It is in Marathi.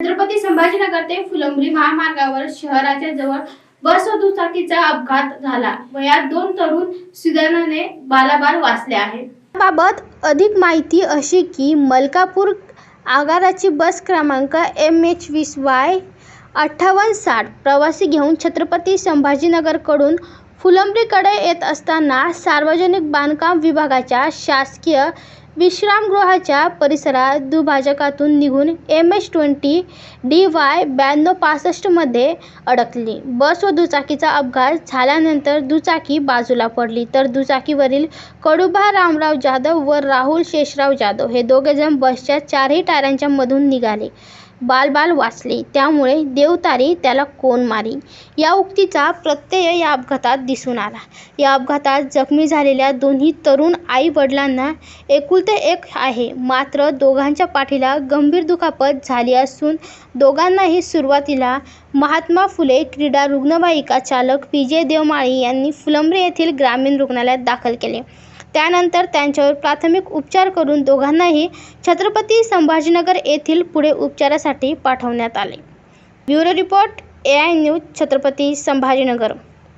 छत्रपती संभाजीनगर ते फुलंब्री महामार्गावर शहराच्या जवळ बस व दुचाकीचा अपघात झाला वयात दोन तरुण सुदैवाने बालाबाल वाचले आहेत. बाबत अधिक माहिती अशी की मलकापूर आगाराची बस क्रमांक एम एच वीस वाय अठ्ठावन्न साठ प्रवासी घेऊन छत्रपती संभाजीनगरकडून फुलंब्रीकडे येत असताना सार्वजनिक बांधकाम विभागाच्या शासकीय विश्रामगृहाच्या परिसरात दुभाजकातून निघून M H twenty D Y ब्याण्णव पासष्टमध्ये अडकली. बस व दुचाकीचा अपघात झाल्यानंतर दुचाकी बाजूला पडली. तर दुचाकीवरील कडुबा रामराव जाधव व राहुल शेषराव जाधव हे दोघेजण बसच्या चारही टायरांच्या मधून निघाले. बालबाल वाचले. त्यामुळे देवतारी त्याला कोण मारी? या उक्तीचा प्रत्यय या अपघातात दिसून आला. या अपघातात जखमी झालेल्या दोन्ही तरुण आई वडिलांना एकुलते एक आहे. मात्र दोघांच्या पाठीला गंभीर दुखापत झाली असून दोघांनाही सुरुवातीला महात्मा फुले क्रीडा रुग्णवाहिका चालक विजय देवमाळी यांनी फुलंब्रे येथील ग्रामीण रुग्णालयात दाखल केले. त्यानंतर त्यांच्यावर प्राथमिक उपचार करून दोघांनाही छत्रपती संभाजीनगर येथील पुढे उपचारासाठी पाठवण्यात आले. Bureau report A I news Chhatrapati Sambhajinagar.